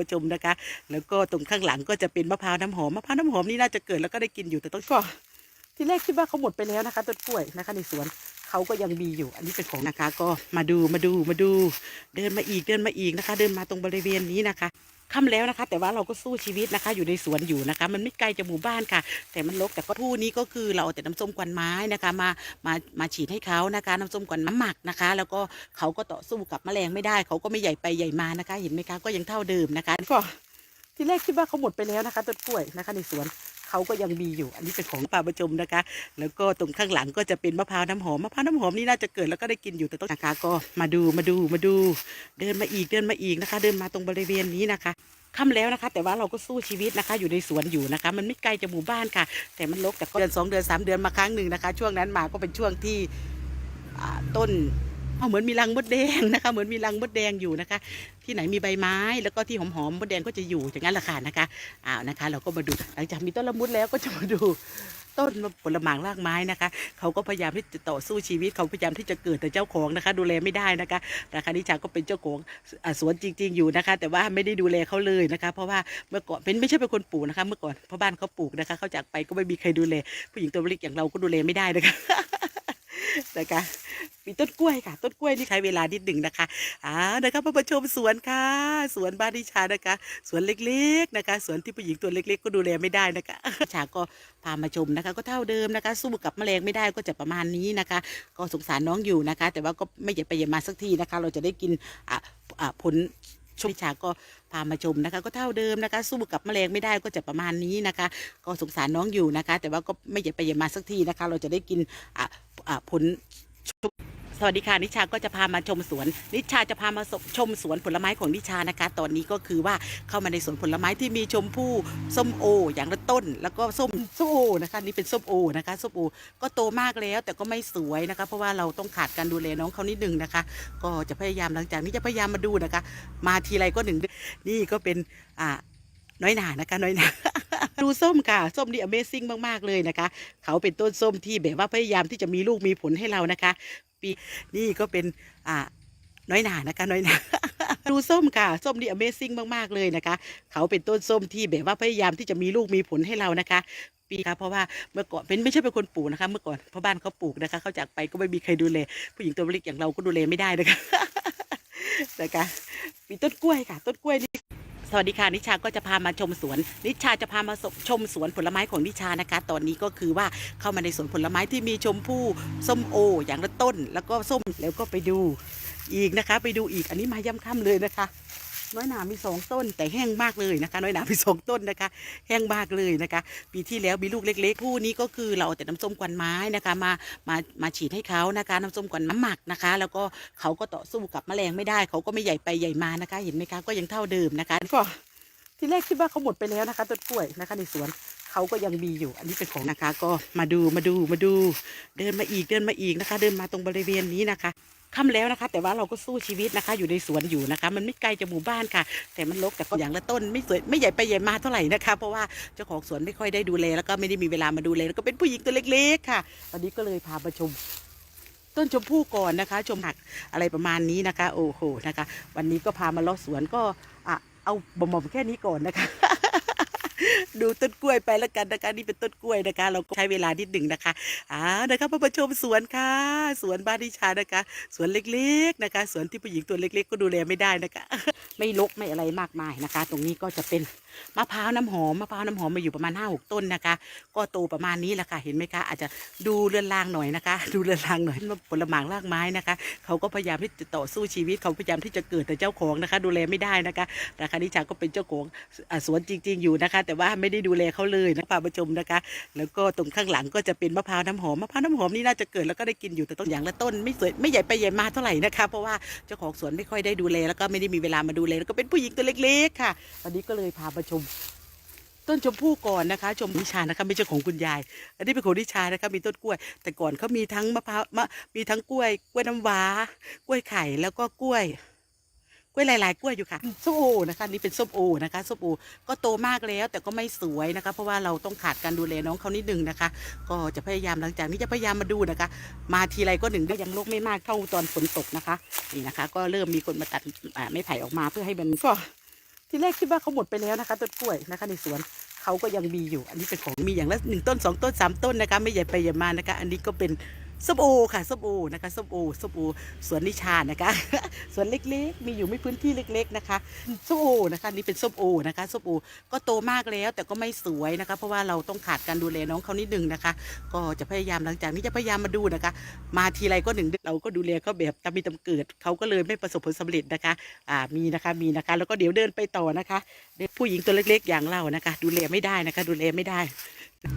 ผู้ชมนะคะ แล้วก็ตรงข้างหลังก็จะเป็นมะพร้าวน้ำหอมมะพร้าวน้ำหอมนี่น่าจะเกิดแล้วก็ได้กินอยู่แต่ต้องก็ที่แรกคิดว่าเขาหมดไปแล้วนะคะต้นกล้วยนะคะ ในสวนเขาก็ยังมีอยู่ อันนี้เป็นของนะคะ ก็มาดูมาดูมาดู เดินมาอีกเดินมาอีกนะคะ เดินมาตรงบริเวณนี้นะคะ ค่ำแล้วนะคะ แต่ว่าเราก็สู้ชีวิตนะคะ อยู่ในสวนอยู่นะคะ มันไม่ไกลจากหมู่บ้านค่ะ แต่มันรกแต่ก็ทู่นี้ก็คือเราเอาแต่น้ำส้มกวนไม้นะคะมามามาฉีดให้เขานะคะ น้ำส้มกวนน้ำหมักนะคะ แล้วก็เขาก็ต่อสู้กับแมลงไม่ได้ เขาก็ไม่ใหญ่ไปใหญ่มานะคะ เห็นไหมคะก็ยังเท่าเดิมนะคะก็ที่แรกคิดว่าเขาหมดไปแล้วนะคะต้นกล้วยนะคะในสวน เขาก็ยังมีอยู่ อันนี้เป็นของป่าประจมนะคะ แล้วก็ตรงข้างหลังก็จะเป็นมะพร้าวน้ำหอมมะพร้าวน้ำหอมนี่น่าจะเกิดแล้วก็ได้กินอยู่แต่ต้องนะคะก็มาดูมาดูมาดู เดินมาอีกเดินมาอีกนะคะ เดินมาตรงบริเวณนี้นะคะค่ำแล้วนะคะ แต่ว่าเราก็สู้ชีวิตนะคะ อยู่ในสวนอยู่นะคะ มันไม่ไกลจากหมู่บ้านค่ะ แต่มันรกแต่เดือนสองเดือนสามเดือนมาครั้งหนึ่งนะคะ ช่วงนั้นมาก็เป็นช่วงที่ต้น เอาเหมือนมีรังมดแดงนะคะ เหมือนมีรังมดแดงอยู่นะคะ ที่ไหนมีใบไม้ แล้วก็ที่หอมๆมดแดงก็จะอยู่อย่างนั้นแหละค่ะนะคะอ้าวนะคะ เราก็มาดูหลังจากมีต้นละมุดแล้วก็จะมาดูต้นผลหมากรากไม้นะคะเขาก็พยายามที่จะต่อสู้ชีวิตเขาพยายามที่จะเกิดแต่เจ้าของนะคะ ดูแลไม่ได้นะคะนะคะนิชาก็เป็นเจ้าของสวนจริง ๆ อยู่นะคะ แต่ว่าไม่ได้ดูแลเขาเลยนะคะ เพราะว่าเมื่อก่อนเป็นไม่ใช่เป็นคนปลูกนะคะ เมื่อก่อนพ่อบ้านเขาปลูกนะคะเขาจากไปก็ไม่มีใครดูแล ผู้หญิงตัวเล็กอย่างเราก็ดูแลไม่ได้นะคะ นะคะมีต้นกล้วยค่ะ ต้นกล้วยนี่ใช้เวลานิดหนึ่งนะคะอ่านะคะมาชมสวนค่ะ สวนบ้านนิชานะคะ สวนเล็กๆนะคะ สวนที่ผู้หญิงตัวเล็ก ๆ ก็ดูแลไม่ได้นะคะนิชาก็พามาชมนะคะ ก็เท่าเดิมนะคะ สู้กับแมลงไม่ได้ก็จะประมาณนี้นะคะ ก็สงสารน้องอยู่นะคะ แต่ว่าก็ไม่อย่าไปอย่ามาสักทีนะคะ เราจะได้กินอะอะผลชมชาก็พามาชมนะคะ ก็เท่าเดิมนะคะ สู้กับแมลงไม่ได้ก็จะประมาณนี้นะคะ ก็สงสารน้องอยู่นะคะ แต่ว่าก็ไม่อย่าไปอย่ามาสักทีนะคะ เราจะได้กินอะอะ ผลสวัสดีค่ะนิชาก็จะพามาชมสวน นิชาจะพามาชมสวนผลไม้ของนิชานะคะ ตอนนี้ก็คือว่าเข้ามาในสวนผลไม้ที่มีชมพู่ส้มโอ อย่างละต้น แล้วก็ส้มส้มโอนะคะนี่เป็นส้มโอนะคะส้มโอก็โตมากแล้วแต่ก็ไม่สวยนะคะ เพราะว่าเราต้องขาดการดูแลน้องเขานิดนึงนะคะ ก็จะพยายามหลังจากนี้จะพยายามมาดูนะคะ มาทีไรก็หนึ่งนนี่ก็เป็นอ่าน้อยหนานะคะน้อยหนา ดูส้มค่ะ ส้มนี่ Amazing มาก ๆ เลยนะคะ เขาเป็นต้นส้มที่แบบว่าพยายามที่จะมีลูกมีผลให้เรานะคะ ปีนี่ก็เป็นอ่าน้อยหนานะคะน้อยหนาดูส้มค่ะ ส้มนี่ Amazing มาก ๆ เลยนะคะ เขาเป็นต้นส้มที่แบบว่าพยายามที่จะมีลูกมีผลให้เรานะคะปีค่ะเพราะว่าเมื่อก่อนเป็นไม่ใช่เป็นคนปลูกนะคะ เมื่อก่อนพ่อบ้านเขาปลูกนะคะเขาจากไปก็ไม่มีใครดูแลผู้หญิงตัวเล็กอย่างเราก็ดูแลไม่ได้นะคะนะคะมีต้นกล้วยค่ะ ต้นกล้วยนี่ สวัสดีค่ะนิชาก็จะพามาชมสวน นิชาจะพามาชมสวนผลไม้ของนิชานะคะ ตอนนี้ก็คือว่าเข้ามาในสวนผลไม้ที่มีชมพู่ส้มโอ อย่างละต้น แล้วก็ส้มแล้วก็ไปดูอีกนะคะ ไปดูอีกอันนี้มาย่ำค่ำเลยนะคะ น้อยหนามีสองต้น แต่แห้งมากเลยนะคะ น้อยหนามีสองต้นนะคะ แห้งมากเลยนะคะ ปีที่แล้วมีลูกเล็กๆผู้นี้ก็คือเราเอาแต่น้ำส้มกวนไม้นะคะ มามามาฉีดให้เขานะคะ น้ำส้มกวนน้ำหมักนะคะ แล้วก็เขาก็ต่อสู้กับแมลงไม่ได้ เขาก็ไม่ใหญ่ไปใหญ่มานะคะ เห็นไหมคะก็ยังเท่าเดิมนะคะก็ที่แรกคิดว่าเขาหมดไปแล้วนะคะต้นกล้วยนะคะ ในสวนเขาก็ยังมีอยู่ อันนี้เป็นของนะคะ ก็มาดูมาดูมาดู เดินมาอีกเดินมาอีกนะคะ เดินมาตรงบริเวณนี้นะคะ ค่ำแล้วนะคะ แต่ว่าเราก็สู้ชีวิตนะคะ อยู่ในสวนอยู่นะคะ มันไม่ไกลจากหมู่บ้านค่ะ แต่มันรกแต่ก็อย่างละต้นไม่สวยไม่ใหญ่ไปใหญ่มาเท่าไหร่นะคะ เพราะว่าเจ้าของสวนไม่ค่อยได้ดูแลแล้วก็ไม่ได้มีเวลามาดูแลแล้วก็เป็นผู้หญิงตัวเล็กๆค่ะวันนี้ก็เลยพามาชมต้นชมพู่ก่อนนะคะ ชมผักอะไรประมาณนี้นะคะ โอ้โหนะคะ วันนี้ก็พามาเลาะสวนก็อะเอาบ่มๆแค่นี้ก่อนนะคะ ดูต้นกล้วยไปแล้วกันนะคะนี่เป็นต้นกล้วยนะคะ เราก็ใช้เวลานิดหนึ่งนะคะอ่านะคะมาประชมสวนค่ะ สวนบ้านนิชานะคะ สวนเล็กๆนะคะ สวนที่ผู้หญิงตัวเล็ก ๆ ก็ดูแลไม่ได้นะคะ ไม่ลกไม่อะไรมากมายนะคะ ตรงนี้ก็จะเป็นมะพร้าวน้ำหอมมะพร้าวน้ำหอมมาอยู่ประมาณห้าหกต้นนะคะ ก็โตประมาณนี้แหละค่ะเห็นไหมคะ อาจจะดูเรือนรางหน่อยนะคะ ดูเรือนรางหน่อยผลหมากรากไม้นะคะ เขาก็พยายามที่จะต่อสู้ชีวิตเขาพยายามที่จะเกิดแต่เจ้าของนะคะ ดูแลไม่ได้นะคะนะคะนิชาก็เป็นเจ้าของอสวนจริง ๆอยู่นะคะ แต่ว่าไม่ไม่ได้ดูแลเขาเลยนะพามาชมนะคะ แล้วก็ตรงข้างหลังก็จะเป็นมะพร้าวน้ำหอมมะพร้าวน้ำหอมนี่น่าจะเกิดแล้วก็ได้กินอยู่แต่ต้นอย่างละต้นไม่สวยไม่ใหญ่ไปใหญ่มาเท่าไหร่นะคะเพราะว่าเจ้าของสวนไม่ค่อยได้ดูแลแล้วก็ไม่ได้มีเวลามาดูแลแล้วก็เป็นผู้หญิงตัวเล็กๆค่ะวันนี้ก็เลยพามาชมต้นชมพู่ก่อนนะคะ ชมนิชานะคะไม่ใช่ของคุณยาย อันนี้เป็นของนิชานะคะมีต้นกล้วย แต่ก่อนเขามีทั้งมะพร้าวมีทั้งกล้วย กล้วยน้ำว้ากล้วยไข่แล้วก็กล้วย ล้วยหลาย ๆ กล้วยอยู่ค่ะส้มโอนะคะนี่เป็นส้มโอนะคะส้มโอก็โตมากแล้วแต่ก็ไม่สวยนะคะ เพราะว่าเราต้องขาดการดูแลน้องเขานิดนึงนะคะ ก็จะพยายามหลังจากนี้จะพยายามมาดูนะคะ มาทีไรก็หนึ่งก็ยังโรคไม่มากเท่าตอนฝนตกนะคะนี่นะคะ ก็เริ่มมีคนมาตัดอ่าไม้ไผ่ออกมาเพื่อให้มันก็ที่แรกคิดว่าเขาหมดไปแล้วนะคะต้นกล้วยนะคะในสวนเขาก็ยังมีอยู่ อันนี้เป็นของมีอย่างละหนึ่งต้นสองต้นสามต้นนะคะ ไม่ใหญ่ไปใหญ่มานะคะ อันนี้ก็เป็น ส้มโอค่ะส้มโอนะคะส้มโอส้มโอสวนนิชานะคะสวนเล็กๆ มีอยู่ไม่พื้นที่เล็ก ๆนะคะส้มโอนะคะนี่เป็นส้มโอนะคะส้มโอก็โตมากแล้วแต่ก็ไม่สวยนะคะ เพราะว่าเราต้องขาดการดูแลน้องเขานิดนึงนะคะ ก็จะพยายามหลังจากนี้จะพยายามมาดูนะคะ มาทีไรก็หนึ่งเราก็ดูแลเขาแบบตามมีตาเกิดเขาก็เลยไม่ประสบผลสำเร็จนะคะอ่ามีนะคะมีนะคะ แล้วก็เดี๋ยวเดินไปต่อนะคะ ผู้หญิงตัวเล็ก ๆ อย่างเรานะคะ ดูแลไม่ได้นะคะ ดูแลไม่ได้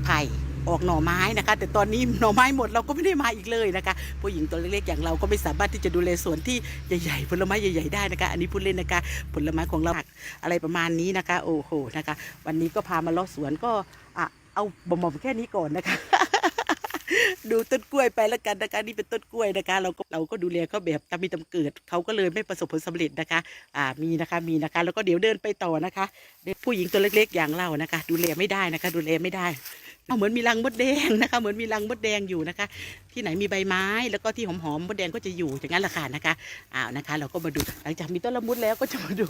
ไผ่ออกหน่อไม้นะคะ แต่ตอนนี้หน่อไม้หมดเราก็ไม่ได้มาอีกเลยนะคะ ผู้หญิงตัวเล็กๆอย่างเราก็ไม่สามารถที่จะดูแลสวนที่ใหญ่ๆผลไม้ใหญ่ๆได้นะคะ อันนี้พูดเล่นนะคะ ผลไม้ของเราอะไรประมาณนี้นะคะ โอ้โหนะคะ วันนี้ก็พามาเลาะสวนก็อเอาบ่มๆแค่นี้ก่อนนะคะ ดูต้นกล้วยไปแล้วกันนะคะนี่เป็นต้นกล้วยนะคะ เราก็เราก็ดูแลเขาแบบตามมีตามเกิดเขาก็เลยไม่ประสบผลสำเร็จนะคะ อ่ามีนะคะมีนะคะ แล้วก็เดี๋ยวเดินไปต่อนะคะ ผู้หญิงตัวเล็กๆอย่างเรานะคะ ดูแลไม่ได้นะคะ ดูแลไม่ได้เหมือนมีรังมดแดงนะคะ เหมือนมีรังมดแดงอยู่นะคะ ที่ไหนมีใบไม้แล้วก็ที่หอมๆมดแดงก็จะอยู่อย่างนั้นแหละค่ะนะคะอ้าวนะคะ เราก็มาดูหลังจากมีต้นละมุดแล้วก็จะมาดู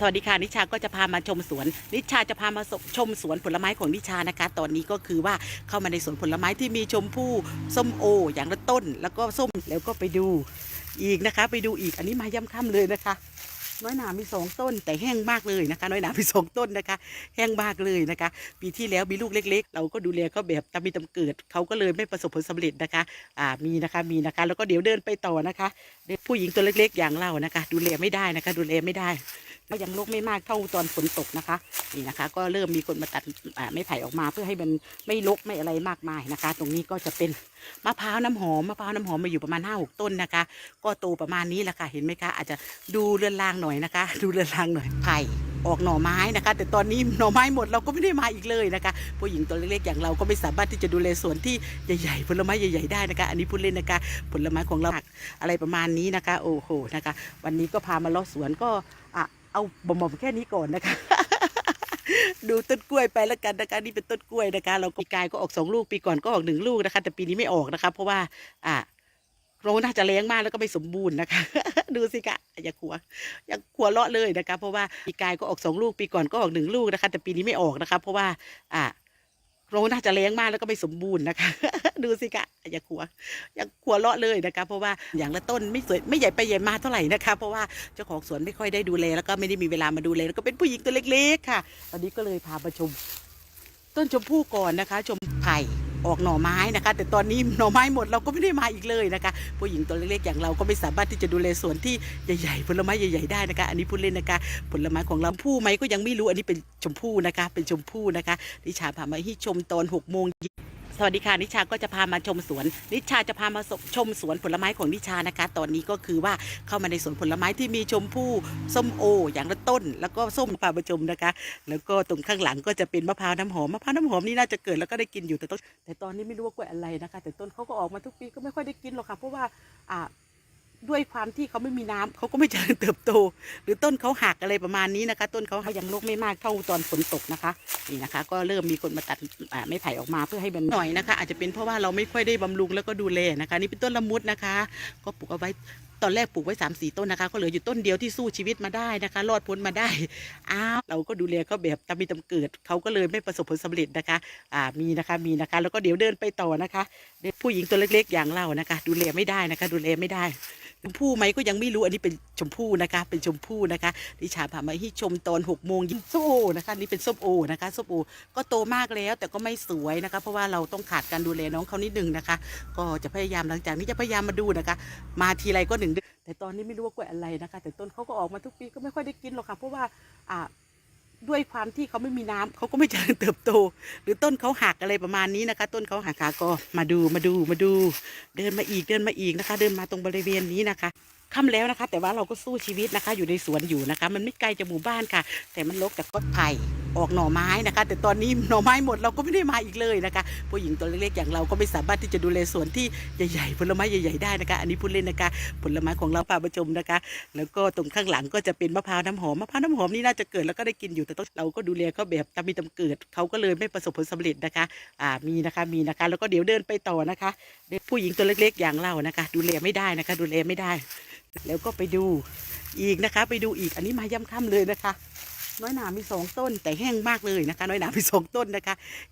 สวัสดีค่ะนิชาก็จะพามาชมสวน นิชาจะพามาชมสวนผลไม้ของนิชานะคะ ตอนนี้ก็คือว่าเข้ามาในสวนผลไม้ที่มีชมพู่ส้มโอ อย่างละต้น แล้วก็ส้มแล้วก็ไปดูอีกนะคะ ไปดูอีกอันนี้มาย่ำค่ำเลยนะคะ น้อยหนามีสองต้น แต่แห้งมากเลยนะคะ น้อยหนามีสองต้นนะคะ แห้งมากเลยนะคะ ปีที่แล้วมีลูกเล็ก ๆ เราก็ดูแลเขาแบบตามีตาเกิดเขาก็เลยไม่ประสบผลสำเร็จนะคะ อ่ามีนะคะมีนะคะ แล้วก็เดี๋ยวเดินไปต่อนะคะผู้หญิงตัวเล็ก ๆ อย่างเรานะคะ ดูแลไม่ได้นะคะ ดูแลไม่ได้ ก็ยังลกไม่มากเท่าตอนฝนตกนะคะ นี่นะคะ ก็เริ่มมีคนมาตัดไม้ไผ่ออกมา เพื่อให้มันไม่ลกไม่อะไรมากมายนะคะ ตรงนี้ก็จะเป็นมะพร้าวน้ำหอมมะพร้าวน้ำหอมมาอยู่ประมาณห้าหกต้นนะคะ ก็โตประมาณนี้แหละค่ะเห็นไหมคะ อาจจะดูเรือนรางหน่อยนะคะ ดูเรือนรางหน่อยไผ่ออกหน่อไม้นะคะ แต่ตอนนี้หน่อไม้หมดเราก็ไม่ได้มาอีกเลยนะคะ ผู้หญิงตัวเล็กๆอย่างเราก็ไม่สามารถที่จะดูแลสวนที่ใหญ่ๆผลไม้ใหญ่ๆได้นะคะ อันนี้พูดเล่นนะคะ ผลไม้ของเราอะไรประมาณนี้นะคะ โอ้โหนะคะ วันนี้ก็พามาเลาะสวนก็ เอาบ่มๆแค่นี้ก่อนนะคะ ดูต้นกล้วยไปแล้วกันนะคะนี่เป็นต้นกล้วยนะคะ เราก็ปีกายก็ออกสองลูกปีก่อนก็ออกหนึ่งลูกนะคะ แต่ปีนี้ไม่ออกนะคะ เพราะว่าอ่าเราน่าจะแรงมากแล้วก็ไม่สมบูรณ์นะคะ ดูสิคะอย่าขัวอย่าขัวเลาะเลยนะคะ เพราะว่าปีกายก็ออกสองลูกปีก่อนก็ออกหนึ่งลูกนะคะ แต่ปีนี้ไม่ออกนะคะ เพราะว่าอ่า เราน่าจะแรงมากแล้วก็ไม่สมบูรณ์นะคะ ดูสิคะอย่าขัวอย่าขัวเลาะเลยนะคะ เพราะว่าอย่างละต้นไม่สวยไม่ใหญ่ไปใหญ่มาเท่าไหร่นะคะ เพราะว่าเจ้าของสวนไม่ค่อยได้ดูแลแล้วก็ไม่ได้มีเวลามาดูแลแล้วก็เป็นผู้หญิงตัวเล็ก ๆ ค่ะ ตอนนี้ก็เลยพามาชม ต้นชมพู่ก่อนนะคะ ชมไผ่ ออกหน่อไม้นะคะ แต่ตอนนี้หน่อไม้หมดเราก็ไม่ได้มาอีกเลยนะคะ ผู้หญิงตัวเล็กๆอย่างเราก็ไม่สามารถที่จะดูแลสวนที่ใหญ่ๆผลไม้ใหญ่ๆได้นะคะ อันนี้พูดเล่นนะคะ ผลไม้ของเราผู้ไหมก็ยังไม่รู้อันนี้เป็นชมพู่นะคะ เป็นชมพู่นะคะนิชาพามาให้ชมตอนหกโมงย็น สวัสดีค่ะนิชาก็จะพามาชมสวน นิชาจะพามาชมสวนผลไม้ของนิชานะคะ ตอนนี้ก็คือว่าเข้ามาในสวนผลไม้ที่มีชมพู่ส้มโอ อย่างละต้น แล้วก็ส้มพามาชมนะคะ แล้วก็ตรงข้างหลังก็จะเป็นมะพร้าวน้ำหอมมะพร้าวน้ำหอมนี่น่าจะเกิดแล้วก็ได้กินอยู่แต่ต้นแต่ตอนนี้ไม่รู้ว่ากล้วยอะไรนะคะ แต่ต้นเขาก็ออกมาทุกปีก็ไม่ค่อยได้กินหรอกค่ะเพราะว่าอ่า ด้วยความที่เขาไม่มีน้ำเขาก็ไม่เจริญเติบโต หรือต้นเขาหักอะไรประมาณนี้นะคะ ต้นเขายังลกไม่มากเท่าตอนฝนตกนะคะนี่นะคะ ก็เริ่มมีคนมาตัดไม้ไผ่ออกมาเพื่อให้มันหน่อยนะคะ อาจจะเป็นเพราะว่าเราไม่ค่อยได้บำรุงแล้วก็ดูแลนะคะ นี่เป็นต้นละมุดนะคะ ก็ปลูกเอาไว้ตอนแรกปลูกไว้สามสี่ต้นนะคะ ก็เหลืออยู่ต้นเดียวที่สู้ชีวิตมาได้นะคะ รอดพ้นมาได้อ้าวเราก็ดูแลเขาแบบตามมีตามเกิดเขาก็เลยไม่ประสบผลสำเร็จนะคะอ่ามีนะคะมีนะคะ แล้วก็เดี๋ยวเดินไปต่อนะคะ ผู้หญิงตัวเล็ก ๆ อย่างเรานะคะ ดูแลไม่ได้นะคะ ดูแลไม่ได้ ชมพู่ไหมก็ยังไม่รู้อันนี้เป็นชมพู่นะคะ เป็นชมพู่นะคะดิชาพามาให้ชมตอนหกโมงยิ้มส้มโอนะคะนี่เป็นส้มโอนะคะส้มโอก็โตมากแล้วแต่ก็ไม่สวยนะคะ เพราะว่าเราต้องขาดการดูแลน้องเขานิดนึงนะคะ ก็จะพยายามหลังจากนี้จะพยายามมาดูนะคะ มาทีไรก็หนึ่งเดือนแต่ตอนนี้ไม่รู้ว่ากล้วยอะไรนะคะ แต่ต้นเขาก็ออกมาทุกปีก็ไม่ค่อยได้กินหรอกค่ะเพราะว่าอ่า ด้วยความที่เขาไม่มีน้ำเขาก็ไม่เจริญเติบโต หรือต้นเขาหักอะไรประมาณนี้นะคะ ต้นเขาหักขาก็มาดูมาดูมาดู เดินมาอีกเดินมาอีกนะคะ เดินมาตรงบริเวณนี้นะคะ ค่ำแล้วนะคะ แต่ว่าเราก็สู้ชีวิตนะคะ อยู่ในสวนอยู่นะคะ มันไม่ไกลจากหมู่บ้านค่ะ แต่มันรกแต่ก็ไผ่ออกหน่อไม้นะคะ แต่ตอนนี้หน่อไม้หมดเราก็ไม่ได้มาอีกเลยนะคะ ผู้หญิงตัวเล็กๆอย่างเราก็ไม่สามารถที่จะดูแลสวนที่ใหญ่ๆผลไม้ใหญ่ๆได้นะคะ อันนี้พูดเล่นนะคะ ผลไม้ของเราป่าประจมนะคะ แล้วก็ตรงข้างหลังก็จะเป็นมะพร้าวน้ำหอมมะพร้าวน้ำหอมนี่น่าจะเกิดแล้วก็ได้กินอยู่แต่ต้องเราก็ดูแลเขาแบบตามมีตามเกิดเขาก็เลยไม่ประสบผลสำเร็จนะคะ อ่ามีนะคะมีนะคะ แล้วก็เดี๋ยวเดินไปต่อนะคะ ผู้หญิงตัวเล็กๆอย่างเรานะคะ ดูแลไม่ได้นะคะ ดูแลไม่ได้ แล้วก็ไปดูอีกนะคะ ไปดูอีกอันนี้มาย่ำค่ำเลยนะคะ น้อยหนามีสองต้นแต่แห้งมากเลยนะคะ น้อยหนามีสองต้นนะคะ